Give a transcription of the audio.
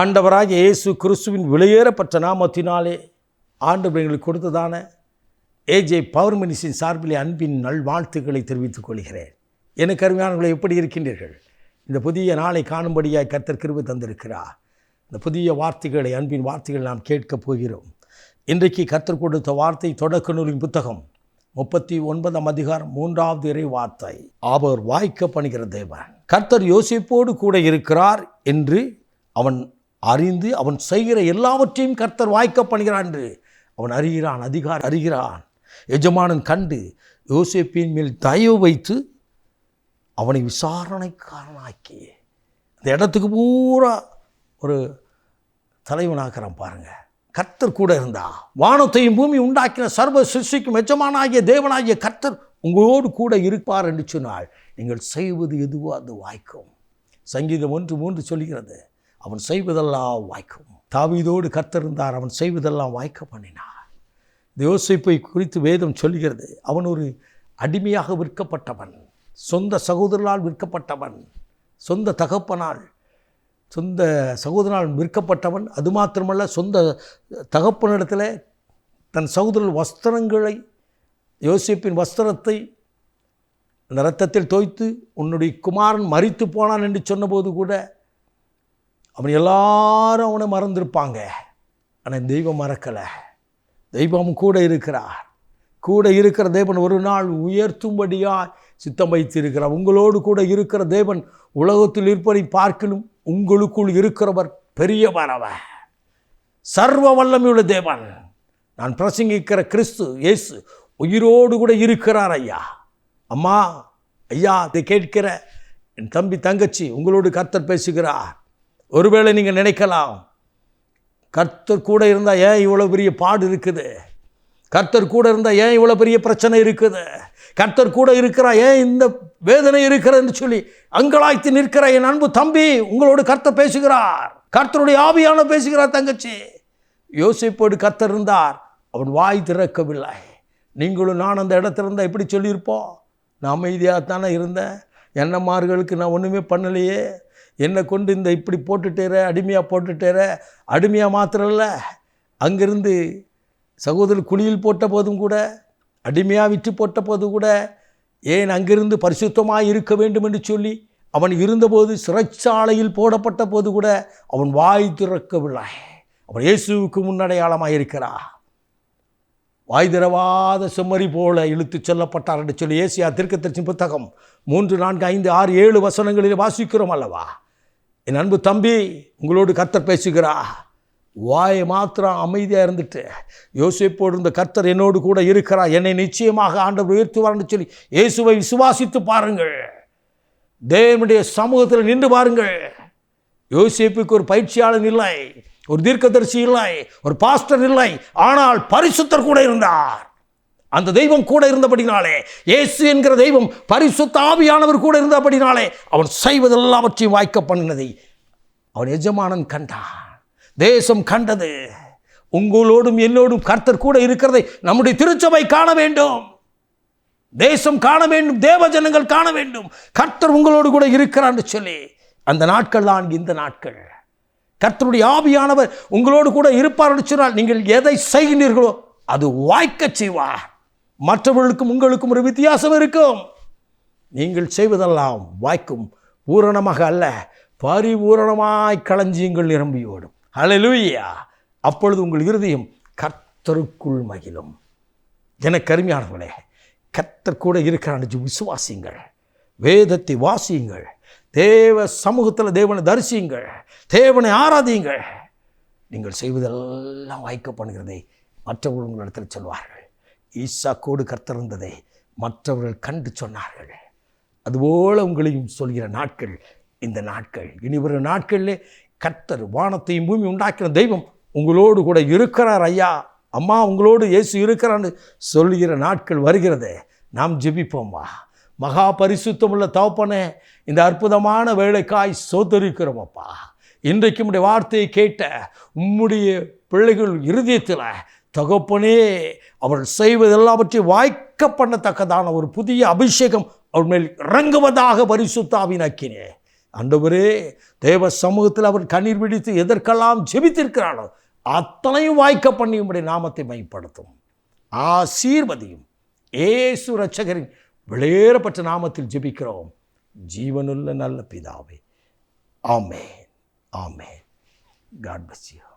ஆண்டவராக இயேசு கிறிஸ்துவின் விலையேறப்பட்ட நாமத்தினாலே ஆண்டவர் எங்களுக்கு கொடுத்ததான ஏஜே பவர் மினிஸின் சார்பிலே அன்பின் நல்வாழ்த்துக்களை தெரிவித்துக் கொள்கிறேன். எனக்கு அருமையானவர்களை எப்படி இருக்கின்றீர்கள்? இந்த புதிய நாளை காணும்படியாய் கர்த்தர் கிருபி தந்திருக்கிறார். இந்த புதிய வார்த்தைகளை அன்பின் வார்த்தைகளை நாம் கேட்கப் போகிறோம். இன்றைக்கு கர்த்தர் கொடுத்த வார்த்தை தொடக்க நூலின் புத்தகம் முப்பத்தி ஒன்பதாம் அதிகாரம் மூன்றாவது இறை வார்த்தை. அவர் வாய்க்க பணிகிற தேவன். கர்த்தர் யோசிப்போடு கூட இருக்கிறார் என்று அவன் அறிந்து அவன் செய்கிற எல்லாவற்றையும் கர்த்தர் வாய்க்க பண்ணுகிறான் என்று அவன் அறிகிறான் அதிகாரம் அறிகிறான். எஜமானன் கண்டு யோசிப்பின் மேல் தயவு வைத்து அவனை விசாரணைக்காரனாக்கி அந்த இடத்துக்கு பூரா ஒரு தலைவனாக்குறான் பாருங்க. கர்த்தர் கூட இருந்தா வானத்தையும் பூமி உண்டாக்கின சர்வ சிருஷ்டிக்கும் எஜமானாகிய தேவனாகிய கர்த்தர் உங்களோடு கூட இருப்பார் என்று சொன்னால் நீங்கள் செய்வது எதுவோ அது வாய்க்கும். சங்கீதம் ஒன்று மூன்று சொல்கிறது அவன் செய்வதெல்லாம் வாய்க்கும். தாவீதோடு கர்த்தர் இருந்தார் அவன் செய்வதெல்லாம் வாய்க்க பண்ணினார். இந்த யோசிப்பை குறித்து வேதம் சொல்கிறது அவன் ஒரு அடிமையாக விற்கப்பட்டவன் சொந்த சகோதரனால் விற்கப்பட்டவன் சொந்த தகப்பனால் சொந்த சகோதரனால் விற்கப்பட்டவன் அது மாத்திரமல்ல சொந்த தகப்பனிடத்தில் தன் சகோதரர் வஸ்திரங்களை யோசிப்பின் வஸ்திரத்தை அந்த ரத்தத்தில் தோய்த்து உன்னுடைய குமாரன் மறித்து போனான் என்று சொன்னபோது கூட அவன் எல்லாரும் அவனை மறந்துருப்பாங்க. ஆனால் தெய்வம் மறக்கலை. தெய்வம் கூட இருக்கிறார். கூட இருக்கிற தேவன் ஒரு நாள் உயர்த்தும்படியாய் சித்தம் வைத்திருக்கிறார். உங்களோடு கூட இருக்கிற தேவன் உலகத்தில் இருப்பதை பார்க்கணும் உங்களுக்குள் இருக்கிறவர் பெரியவர் அவர். சர்வ வல்லமையுள்ள தேவன். நான் பிரசங்கிக்கிற கிறிஸ்து இயேசு உயிரோடு கூட இருக்கிறார் ஐயா. அம்மா ஐயா இதை கேட்கிற என் தம்பி தங்கச்சி உங்களோடு கர்த்தர் பேசுகிறார். ஒருவேளை நீங்கள் நினைக்கலாம் கர்த்தர் கூட இருந்தால் ஏன் இவ்வளோ பெரிய பாடு இருக்குது? கர்த்தர் கூட இருந்தால் ஏன் இவ்வளோ பெரிய பிரச்சனை இருக்குது? கர்த்தர் கூட இருக்கிறா ஏன் இந்த வேதனை இருக்கிறதுன்னு சொல்லி அங்கலாய்த்து நிற்கிற என் அன்பு தம்பி உங்களோடு கர்த்தர் பேசுகிறார். கர்த்தருடைய ஆவியான பேசுகிறார் தங்கச்சி. யோசிப்போடு கர்த்தர் இருந்தார் அவன் வாய் திறக்கவில்லை. நீங்களும் நான் அந்த இடத்துல இருந்தால் எப்படி சொல்லியிருப்போம். நான் அமைதியாக தானே இருந்தேன் என்னம்மார்களுக்கு நான் ஒன்றுமே பண்ணலையே. என்னை கொண்டு இந்த இப்படி போட்டுட்டேற அடிமையாக போட்டுட்டேற அடிமையாக மாத்திரல்ல. அங்கேருந்து அங்கிருந்து சகோதரர் குழியில் போட்ட போதும் கூட அடிமையாக விற்று போட்ட போது கூட ஏன் அங்கிருந்து பரிசுத்தமாக இருக்க வேண்டும் என்று சொல்லி அவன் இருந்தபோது சிறைச்சாலையில் போடப்பட்ட போது கூட அவன் வாய் திறக்கவில்லை. அவன் இயேசுவுக்கு முன்னடையாளமாக இருக்கிறான் வாய் திறவாத செம்மறி போல இழுத்து செல்லப்பட்டார் என்று சொல்லி ஏசியா திருக்கத்தரிசி புத்தகம் மூன்று நான்கு ஐந்து ஆறு ஏழு வசனங்களில் வாசிக்கிறோம் அல்லவா? என் அன்பு தம்பி உங்களோடு கர்த்தர் பேசுகிறா வாயை மாத்திரம் அமைதியாக இருந்துட்டு யோசிப்போடு இருந்த கர்த்தர் என்னோடு கூட இருக்கிறா என்னை நிச்சயமாக ஆண்டவர் உயர்த்துவார்னு சொல்லி இயேசுவை விசுவாசித்து பாருங்கள். தேவனுடைய சமூகத்தில் நின்று பாருங்கள். யோசிப்புக்கு ஒரு பயிற்சியாளன் இல்லை. ஒரு தீர்க்கதரிசி இல்லை ஒரு பாஸ்டர் இல்லை ஆனால் பரிசுத்தர் கூட இருந்தார். அந்த தெய்வம் கூட இருந்தபடினாலே இயேசு என்கிற தெய்வம் பரிசுத்த ஆவியானவர் கூட இருந்தபடினாலே அவன் செய்வதெல்லாவற்றையும் வாய்க்க பண்ணினதை அவன் எஜமானன் கண்டான். தேசம் கண்டது. உங்களோடும் என்னோடும் கர்த்தர் கூட இருக்கிறதை நம்முடைய திருச்சபை காண வேண்டும். தேசம் காண வேண்டும் தேவ ஜனங்கள் காண வேண்டும். கர்த்தர் உங்களோடு கூட இருக்கிறான்னு சொல்லி அந்த நாட்கள் தான் இந்த நாட்கள். கர்த்தருடைய ஆவியானவர் உங்களோடு கூட இருப்பார் சொன்னால் நீங்கள் எதை செய்கிறீர்களோ அது வாய்க்க செய்வார். மற்றவர்களுக்கும் உங்களுக்கும் ஒரு வித்தியாசம் இருக்கும். நீங்கள் செய்வதெல்லாம் வாய்க்கும் பூரணமாக அல்ல பரிபூரணமாய் களஞ்சியங்கள் நிரம்பியோடும். ஹalleluya அப்பொழுது உங்கள் இருதயம் கர்த்தருக்குள் மகிழும். என கருமையானவர்களே கர்த்தர் கூட இருக்கிறான்னு விசுவாசியுங்கள் வேதத்தை வாசியுங்கள். தேவ சமூகத்தில் தேவனை தரிசியுங்கள் தேவனை ஆராதியுங்கள். நீங்கள் செய்வதெல்லாம் வாய்க்கப்படுகிறதை மற்றவர்கள் உங்களிடத்தில் சொல்வார்கள். ஈசா கர்த்தர் இருந்ததை மற்றவர்கள் கண்டு சொன்னார்கள். அதுபோல் உங்களையும் சொல்கிற நாட்கள் இந்த நாட்கள். இனி வரும் நாட்களிலே கர்த்தர் வானத்தையும் பூமி உண்டாக்கின தெய்வம் உங்களோடு கூட இருக்கிறார் ஐயா. அம்மா உங்களோடு இயேசு இருக்கிறான்னு சொல்லுகிற நாட்கள் வருகிறது. நாம் ஜெபிப்போம்மா. மகா பரிசுத்தமுள்ள தவப்பனே இந்த அற்புதமான வேலைக்காய் சோதரிக்கிறோமப்பா இன்றைக்கு உடைய வார்த்தையை கேட்ட உம்முடைய பிள்ளைகள் இருதயத்தில் தகப்பனே அவர்கள் செய்வதெல்லாவற்றையும் வாய்க்க பண்ணத்தக்கதான ஒரு புதிய அபிஷேகம் அவர் மேல் இறங்குவதாக பரிசுத்தாவின் அக்கினே ஆண்டவரே தேவ சமூகத்தில் அவர் கண்ணீர் பிடித்து எதற்கெல்லாம் ஜெபித்திருக்கிறானோ அத்தனையும் வாய்க்க பண்ணி உம்முடைய நாமத்தை மைப்படுத்தும் ஆசீர்வதியும். ஏசு ரட்சகரின் வெளியேறப்பட்ட நாமத்தில் ஜெபிக்கிறோம். ஜீவனுள்ள நல்ல பிதாவே. ஆமே ஆமே காட் bless you.